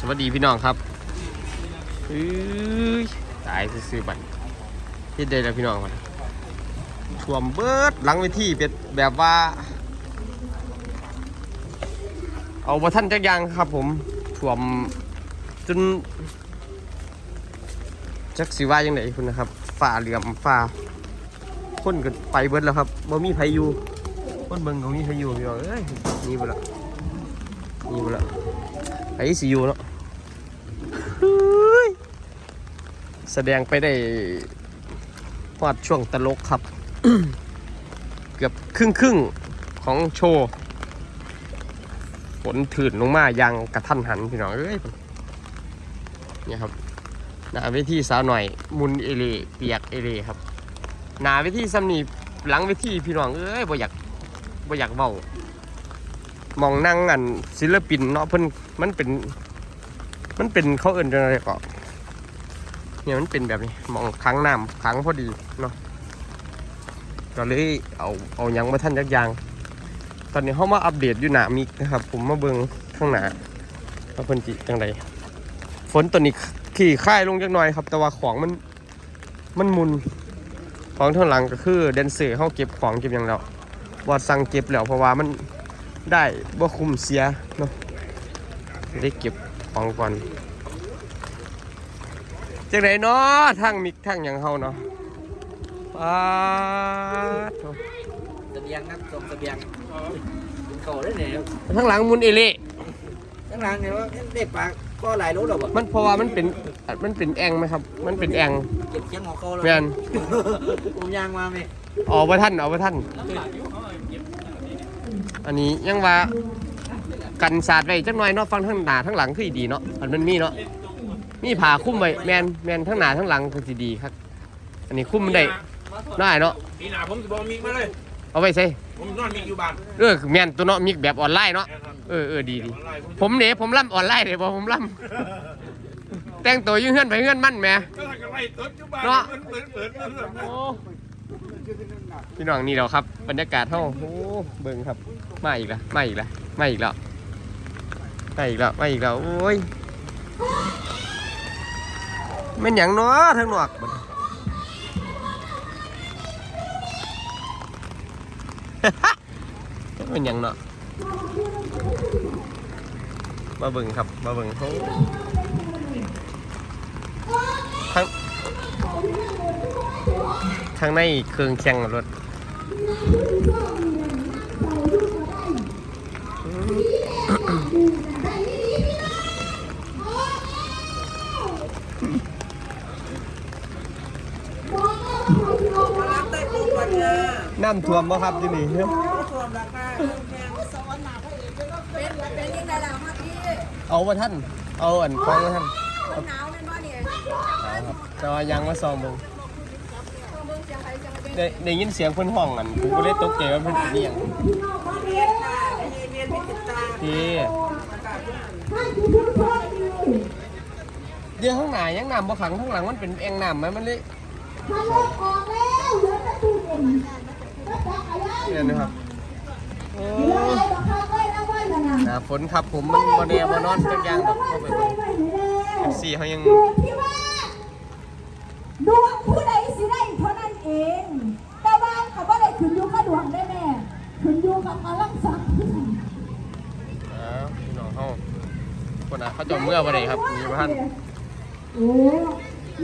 สวัสดีพี่น้องครับเอ้ยตายซื้อบัตรที่เดแล้วพี่น้องครับท่วมเบิดหลังเวทีเป็นแบบว่า เอามาท่านจักอยางครับ ผมท่วมจนจักสิว่ายังไงคุณนะครับฝ่าเหลี่ยมฝ่าคนก็ไปเบิดแล้วครับบ่มีพายุคนเบิ่งก็มีพายุพี่น้องเอ้ยนี่บ่ละ นี่บ่ละไอ้สิอยู่เนาะเฮ้ยแสดงไปได้ฮอดช่วงตลกครับ เกือบครึ่งครึ่งๆของโชว์ฝนถืนลงมายังกระทันหันพี่น้องเอ้ยเนี่ยครับหนาเวทีสาวหน่อย มุนเอเลเปียกเอเลครับหนาเวทีซ้ำนี่หลังเวทีพี่น้องเอ้ยบ่อยากบ่อยากเบา มองนั่งอันศิลปินเนาะเพิ่นมันเป็น มันเป็นเขาเอิ้นจังไดก็เนี่ยมันเป็นแบบนี้มองค้างน้ำค้างพอดีเนาะก็เลยเอาเอายังมาท่านยักยางตอนนี้เขามาอัปเดตอยู่หนามิกนะครับ ผมมาเบิงข้างหน้าว่าเพิ่นจิจังไดฝนตัวนี้ขี่ค่ายลงจักหน่อยครับ แต่ว่าของมันมันมุนของทางหลังก็คือแดนเซอร์เขาเก็บของเก็บอย่างแล้วบอดสั่งเก็บแล้วเพราะว่ามัน ได้บ่คุ้มเสียเนาะได้เก็บของก่อนจังไดเนาะทางมิกทางหยังเฮาเนาะป๊าดโถ่เสบียงครับส่งเสบียงเขาได้เนี่ยทางหลังมุนเอเล่ข้างหลังเนี่ยว่าได้ปลาก็หลายรู้หรอวะมันเพราะว่ามันเป็นมันเป็นแองไหมครับ มันเป็นแองเก็บเชียงของเขาแล้วแมนผมยางมาไหมออกมาท่านออกมาท่าน อันนี้ยังว่ากันศาสตร์ไว้จังหน่อยเนาะฟังทั้งหน้าทั้งหลังคือดีเนาะอันมันมีเนาะมีผ่าคุ้มไว้แมนแมนทั้งหน้าทั้งหลังคือสิดีครับ อันนี้คุ้มมันได้ได้เนาะปีหน้าผมจะบอกมิกมาเลยเอาไว้ใส่ผมนอนมิกอยู่บ้านเออแมนตัวเนาะมีแบบออนไลน์เนาะนะครับเออเออดีดีออนไลน์ผมผมเนี่ยผมล่ำออนไลน์เลยบอผมล่ำแต่งตัวอยื่เฮือนไปเฮือนมั่นแหม่ก็ทำกันไล่ต้นอยู่บ้านเนาะเปิดเปิดเปิดเปิดเปิดโอ้พี่น้องนี่เราครับ บรรยากาศเท่าโอ้เบิ่งครับ มาอีกแล้วมาอีกแล้วมาอีกแล้วมาอีกแล้วมาอีกแล้วโอ้ยแม่นหยังเนาะทางนอกบัดแม่นหยังเนาะมาเบิ่งครับมาเบิ่งโอ้ทางทางในเครื่องแข่งรถ น้ำท่วมบ่ครับที่นี่เป็นเป็นยังไงล่ะเมื่อกี้เอาว่าท่าน เอาอันคล้องว่าท่านมันหนาวเป็นว่าเนี่ยเอาครับแต่ว่ายังมาซองเบิ่งต้องเบิ่งเสียงใครจะมาเป็นได้ได้ยินเสียงเพิ่นห้องอันผมก็เลยตกใจว่าเพิ่นเป็นอีหยังเรียนค่ะเรียนเป็นติดตาที่เดี๋ยวข้างหน้ายังน้ำบ่ขังข้างหลังมันเป็นแอ่งน้ำไหมมันเลย เนี่ยนะครับโอ้หน้าฝนครับผมมันบ่แน่บ่นอนจักอย่างดอกเข้าไปเบิ่งสี่เขายังดวงผู้ใดสิได้เท่านั้นเอง แต่ว่าเขาบ่ได้ขึ้นอยู่กับดวงได้แม่ขึ้นอยู่กับกำลังศักดิ์อ้าวพี่น้องเขาคนอะเขาจอมเมื่อวันไหนครับมีบ้าน โอ้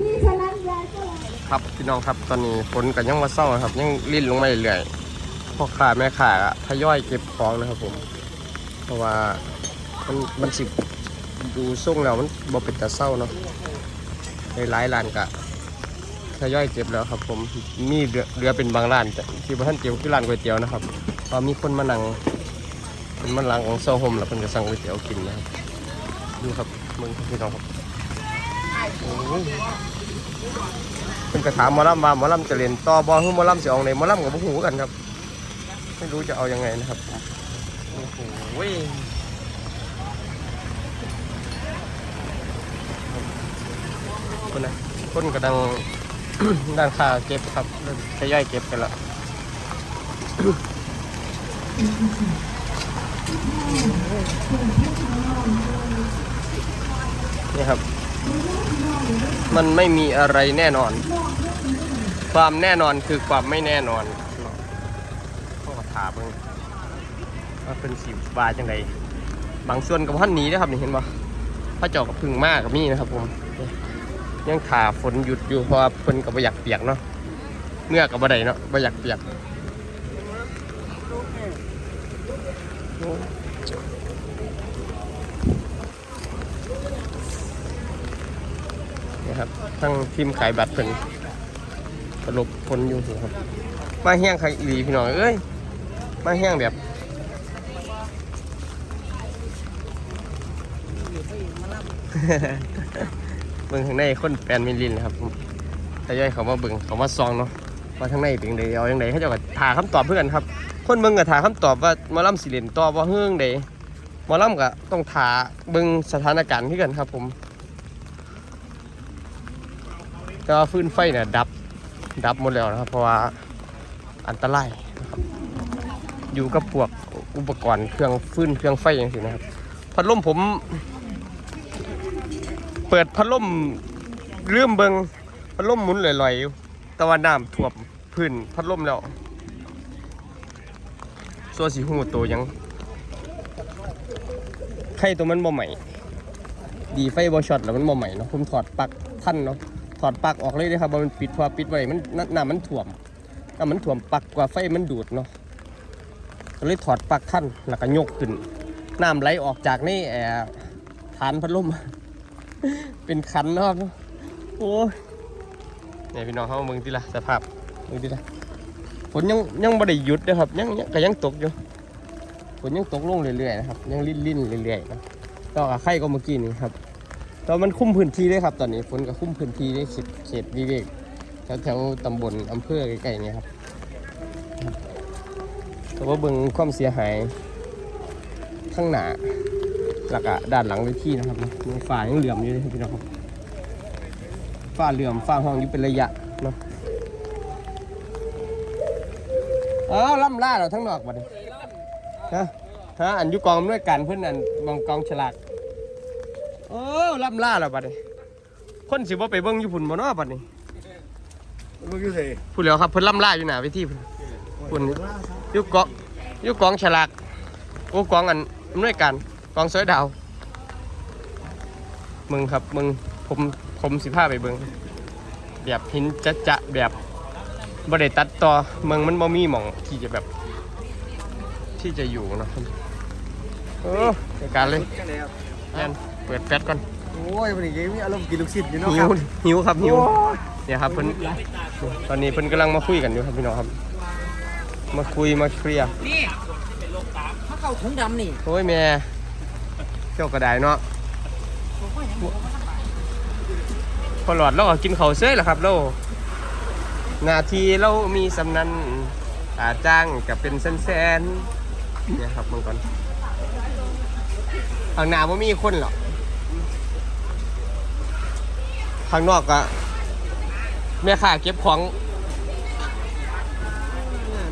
นี่ฉะนั้นยายก็เลย ครับพี่น้องครับตอนนี้ฝนกันยังมาเศร้าครับ ยังลิ่นลงมาเรื่อยๆพ่อค้าแม่ค้าอะทยอยเก็บของนะครับผม เพราะว่ามันมันสิดูส่งแล้วมันบ่เป็นตาเศร้าเนาะในหลายร้านกะทยอยเก็บแล้วครับ ผมมีเหลือเป็นบางร้านแต่ที่บ้านเก็บคือร้านก๋วยเตี๋ยวนะครับพอมีคนมานั่งเป็นมาลังของโซโฮมแล้วเพิ่นก็สั่งก๋วยเตี๋ยวกินนะครับดูครับมึงพี่น้องครับโอ้ เพิ่นก็ถามมอลำว่าหมอลำจะเรียนต่อบอหรือหมอลำสิออกในหมอลำกับพวกหูกันครับ ไม่รู้จะเอายังไงนะครับโอ้โหคนนะคนกำลัง ด้านข้าเก็บครับเริ่มทยอยเก็บกันละนี่ครับ มันไม่มีอะไรแน่นอน ความแน่นอนคือความไม่แน่นอนต้องมาถามมึงว่าเป็นสีบาจังไดบางส่วนกับท่านหนีนะครับนี่เห็นบ่พระเจ้ากับพึ่งมากกับนี่นะครับ ผม ยังขาฝนหยุดอยู่เพราะเพิ่นกับอยากเปียกเนาะเมื่อกับบ่ได้เนาะบ่อยากเปียกนะครับทั้งทีมขายบัตรเพิ่น สรุปผลอยู่สิครับ มาแห้งใครอีหลีพี่น้องเอ้ย มาแห้งแบบเบิ่งข้างในคนแปนมิลลินครับแต่ย่อยเขามาเบิ่งเขามาซองเนาะว่าข้างในเป็นไงเอายังไงเขาเจะก็ถาคำตอบเพื่อนครับ คนเบิ่งก็ถาคำตอบว่ามอลำสิเลนต่อว่าเฮืองใดมอลำก็ต้องถาเบิ่งสถานการณ์ที่กันครับผม แต่ว่าฟื้นไฟเนี่ยดับ ดับหมดแล้วนะครับ เพราะว่าอันตรายนะครับอยู่กับพวกอุปกรณ์เครื่องฟืนเครื่องไฟอย่างนี้นะครับ พัดลมผม เปิดพัดลมเรื่มเบิงพัดลมหมุนลอยๆอยู่ต่ว่าน้ำท่วมพื้นพัดลมแล้วส่วนสีหูตัวยังไข่ตัวมันบ่ใหม่ ดีไฟบอช็อตแล้วมันบ่ใหม่เนาะผมถอดปลั๊กท่านเนาะ อดปลั๊กออกเลยนะครับว่ามันปิดพอปิดไว้มันน้ำมันถ่วมน้ำมันถ่วมปลั๊กกว่าไฟมันดูดเนาะก็เลยถอดปลั๊กท่านแล้วก็ยกขึ้นน้ำไหลออกจากนี่แอร์ฐานพัดลมเป็นคันนะครับโอ้ยเนี่ยพี่น้องเขาเมืองที่ละสภาพเมืองที่ละฝนยังยังไม่ได้หยุดนะครับยังยังก็ยังตกอยู่ฝนยังตกลงเรื่อยๆนะครับยังลิ่นๆเรื่อยๆนะก็กับไข่ก็เมื่อกี้นี้ครับ แต่มันคุ้มพื้นที่ได้ครับตอนนี้ฝนก็คุ้มพื้นที่ได้เขตเขตวิเวกแถวแถวตำบลอำเภอใกล้ๆเนี่ยครับแต่ว่าเบิ่งความเสียหายข้างหน้าแล้วก็ด้านหลังเวทีนะครับมันฟ้ายังเหลื่อมอยู่เลยพี่น้องครับฟ้าเหลื่อมฟ้าห้องอยู่เป็นระยะเนาะอ้าวล่ำล่าเราทั้งนอกบัดนี้ฮะฮะอันยุกองด้วยกันเพื่อนอันบางกองฉลาก อ้ล่ำล่าแล้วบัดนี้คนสิบ่ไปเบิ่งอยู่พุ่นบ่เนาะบัดนี้มึงอยู่ไสพูดแล้วครับเพิ่นล่ำล่าอยู่หน้าเวทีพุ่นพุ่นอยุกองอยุกองฉลากโอ้กองอันอำนวยการกองสวยดาวมึงครับมึงผมผมสิพาไปเบิ่งแบบหินจะจะๆแบบบ่ได้ตัดต่อเมืองมันบ่มีหม่องที่จะแบบ ที่จะอยู่เนาะเออจัดการเลยจังได๋ครับแอน เปิดแฟลชก่อนโอ้ยวันนี้มีอารมณ์กินลูกศิษย์อยู่เนาะหิควรับหิวครับหิวเนี่ยครับเพิ่นตอนนี้เพิ่นกำลังมาคุยกันอยู่ครับพี่น้องครับ มาคุยมาเคลียร์นี่เขาเข้าถุงดำนี่โอ้ยแม่เจ้ากระไดเนาะพอหลอดเราก็กินเขาวเซ้ยแหละครับเราหนาทีเรามีสำนันตาจ้างกับเป็นแสนๆเนี่ยครับมังกรข้างหน้าไม่มีคนหรอก ข้างนอกก็แม่ค้าเก็บของ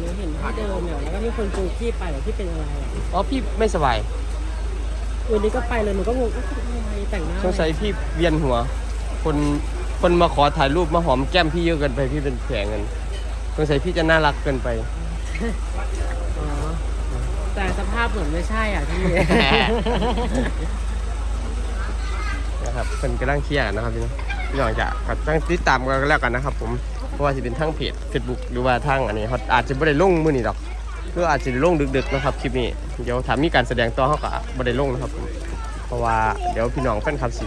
หนูเห็นที่เดิมเนี่ยแล้วก็มีคนจูงพี่ไปแต่พี่เป็นอะไรอะอ๋อพี่ไม่สบายวันนี้ก็ไปเลยหนูก็งงว่าเป็นอะไรแต่งหน้าสงสัยพี่เวียนหัว คนคนมาขอถ่ายรูปมาหอมแก้มพี่เยอะเกินไปพี่เป็นแผลเงินสงสัยพี่จะน่ารักเกินไป อ๋อแต่สภาพเหมือนไม่ใช่อะพี่ นะครับเป็นกำลังเคลียร์กันนะครับพี่น้อง พี่น้องจะก็ตั้งติดตามกันแล้วกันนะครับ ผมเพราะว่าจะเป็นทั้งเพจ Facebook หรือว่าทั้งอันนี้เขาอาจจะไม่ได้ลงมือนี่หรอกหรืออาจจะได้ลงดึกๆนะครับคลิปนี้เดี๋ยวถามมีการแสดงต่อเขาก็ไม่ได้ลงนะครับผมเพราะว่าเดี๋ยวพี่น้องแฟนคลับสิ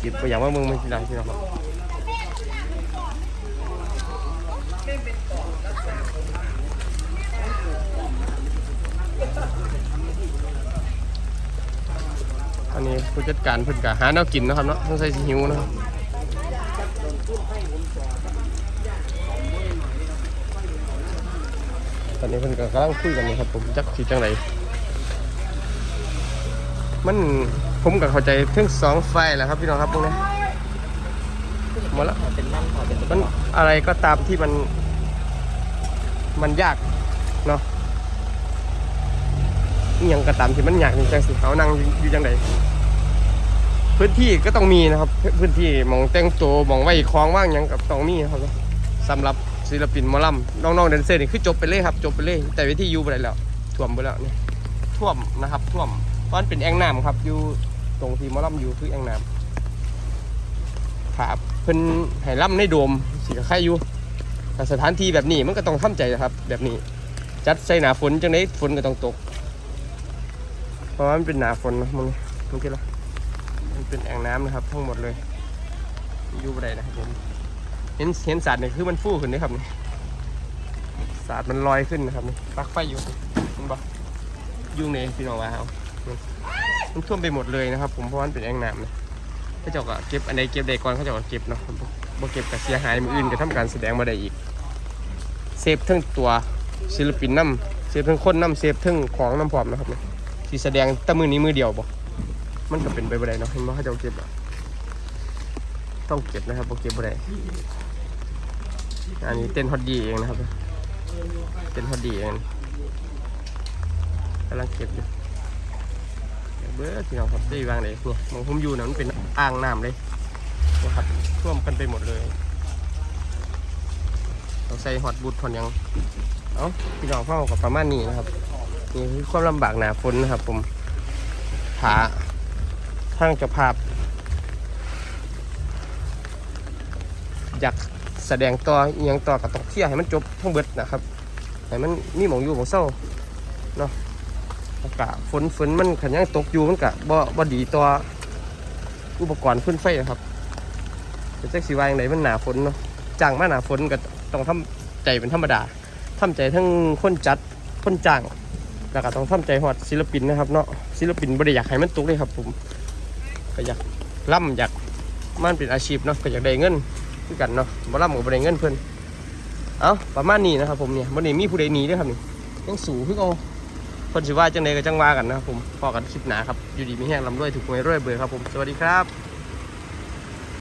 สิไปอย่างว่ามึงไม่ได้พี่น้องครับอันนี้ผู้จัดการเพิ่นก็หาแนวกินนะครับเนาะต้องใส่สีหิวนะครับ อนนี้เพิ่นก็กำลังคุยกันอยู่ครับ ผมจักสิจังไดมันผมก็เข้าใจถึงสองไฟแหละครับพี่น้องครับพวกนี้หมดละเป็นนั่งขอเป็นมันอะไรก็ตามที่มัน มันยากเนาะยังก็ตามที่มันยากจริงจังสิเขานั่งอยู่จังไดพื้นที่ก็ต้องมีนะครับ พื้นที่มองแต่งตัวมองไว้คลองว่างยังกับต้องมีครับสำหรับ ศิลปินมอลำน้องๆแดนเซอร์นี่คือจบไปเลยครับจบไปเลยแต่เวทีอยู่ไปแล้วท่วมไปแล้วนี่ท่วมนะครับท่วมเพราะมันเป็นแอ่งน้ำครับอยู่ตรงที่มอลำอยู่คือแอ่งน้ำครับเพิ่นให้ล่ำในโดมสีกับใครอยู่แต่สถานที่แบบนี้มันก็ต้องทำใจนะครับ แบบนี้ จัดใส่หนาฝนจังไดฝนก็ต้องตก เพราะว่ามันเป็นหนาฝนนะมึงมึงคิดละมันเป็นแอ่งน้ำนะครับ ทั้งหมดเลยอยู่บ่ได้นะครับผม เห็นเห็นสาดเนี่ยคือมันฟูขึ้นนะครับนี่สาดมันลอยขึ้นนะครับนี่ปลักไฟอยู่เห็นปะยุ่งเลยพี่น้องว่าเอามันท่วมไปหมดเลยนะครับ ผมเพราะว่ามันเป็นแอ่งน้ำนะเขาเจ้าก็เก็บอันใดเก็บใดก่อนเขาเจ้าก็เก็บเนาะบ่เก็บก็เสียหายมืออื่นก็ทำการแสดงมาได้อีกเซฟทั้งตัวศิลปินน้ำเซฟทั้งคนน้ำเซฟทั้งของน้ำพร้อมนะครับนี่ที่แสดงต่มือนี้มือเดียวบ่มันก็เป็นไปบ่ได้เนาะเห็นบ่เขาเจ้าเก็บอะ ต้องเก็บนะครับบ่เก็บบ่ได้อันนี้เต้นฮอตดีเองนะครับ เต้นฮอตดีเองกำลังเก็บอยู่เบเบ้อที่น้องครับได้วางเลยเนี่ยมองผมอยู่นะมันเป็นอ่างน้ำเลยนะครับท่วมกันไปหมดเลยต้องใส่ฮอตบูทผ่อนยังเอ้าพี่น้องเข้ากับประมาณนี้นะครับนี่คือความลำบากหนาฝนนะครับ ผมหาทางจะภาพ อยากแสดงต่ออหยังต่อกับต้องเที่ยให้มันจบทั้งเบิดนะครับให้มันมีหมองอยู่หมองเศร้าเนาะอากาศฝนฝนมันขันยังตกอยู่มันกะบ่บ่ดีต่ออุปกรณ์ฟื้นไฟนะครับแต่จักสีวาอย่างไรมันหนาฝนเนาะจ้างมาหนาฝนก็ต้องทำใจเป็นธรรมดาทำใจทั้งคนจัดคนจ้างแล้วก็ต้องทำใจหอดศิลปินนะครับเนาะศิลปินบ่ได้อยากให้มันตกเลยครับผมก็อยากล่ำอยากมันเป็นอาชีพเนาะก็อยากได้เงิน คือกันเนาะบ่ล่ำกับบริเงินเพิ่นเอาประมาณนี้นะครับผมเนี่ยบ่ได้มีผู้ใดหนีด้วยครับนี่ยังสูงคือเอาคนสิว่าจังใดก็จังว่ากันนะครับผมพอกันคลิปหนาครับอยู่ดีมีแห้งลำด้วยถูกหวยรวยเบอร์ครับผมสวัสดีครับ